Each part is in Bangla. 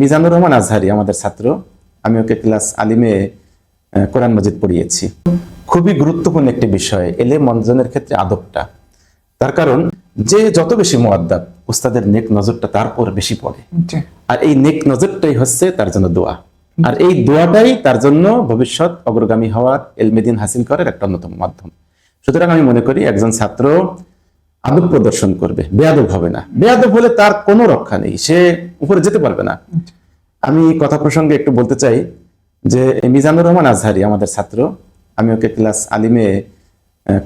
মিজানুর রহমান আজহারি আমাদের ছাত্র। আমি ওকে ক্লাস আলিমে কোরআন মজিদ পড়িয়েছি। খুবই গুরুত্বপূর্ণ একটি বিষয় এলে মঞ্জনের ক্ষেত্রে আদবটা। তার কারণ যে যত বেশি মোয়াদ্দাব উস্তাদের নেক নজরটা তার উপর বেশি পড়ে। আর এই নেক নজরটাই হচ্ছে তার জন্য দোয়া। আর এই দোয়াটাই তার জন্য ভবিষ্যৎ অগ্রগামী হওয়ার এলমেদিন হাসিল করার একটা অন্যতম মাধ্যম। সুতরাং আমি মনে করি একজন ছাত্র আদব প্রদর্শন করবে, বেয়াদব হবে না। বেয়াদব হলে তার কোনো রক্ষা নেই, সে উপরে যেতে পারবে না। আমি কথা প্রসঙ্গে একটু বলতে চাই যে মিজানুর রহমান আজহারি, আমাদের ছাত্র, আমি ওকে ক্লাস আলিমে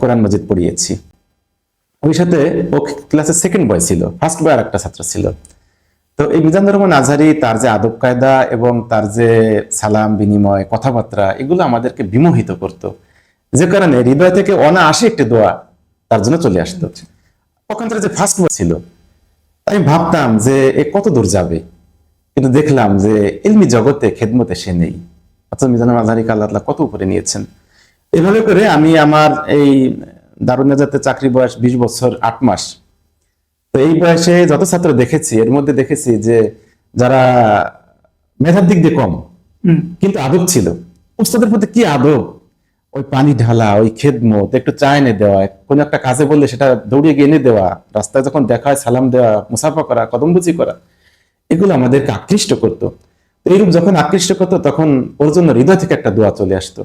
কোরআন মজিদ পড়িয়েছি। ওই সাথে ও ক্লাসের সেকেন্ড বয় ছিল ফার্স্ট বয় আর একটা ছাত্র ছিল। তো এই মিজানুর রহমান আজহারি, তার যে আদব কায়দা এবং তার যে সালাম, বিনিময়, কথাবার্তা, এগুলো আমাদেরকে বিমোহিত করত। যে কারণে হৃদয় থেকে অনায়াসে একটি দোয়া তার জন্য চলে আসতো। ওখানকার যে ফার্স্ট ছিল আমি ভাবতাম যে এ কত দূর যাবে। কিন্তু দেখলাম যে ইলমি জগতে খেদমতে সে নেই। অর্থাৎ মিজানুর আজহারিকে আল্লাহ কত উপরে নিয়েছেন। এভাবে করে আমি আমার এই দারুণাজাতে চাকরি বয়স বিশ বছর আট মাস। তো এই বয়সে যত ছাত্র দেখেছি এর মধ্যে দেখেছি যে যারা মেধার দিক দিয়ে কম কিন্তু আদব ছিল। উস্তাদের প্রতি কি আদব? ওই পানি ঢালা, ওই খেদমত, একটু চা এনে দেওয়া, কোনো একটা কাজে বললে সেটা দৌড়িয়ে গিয়ে এনে দেওয়া, রাস্তায় যখন দেখা হয় সালাম দেওয়া, মুসাফা করা কদমবুচি করা, এগুলো আমাদেরকে আকৃষ্ট করতো। এইরূপ যখন আকৃষ্ট করতো, তখন ওর জন্য হৃদয় থেকে একটা দোয়া চলে আসতো।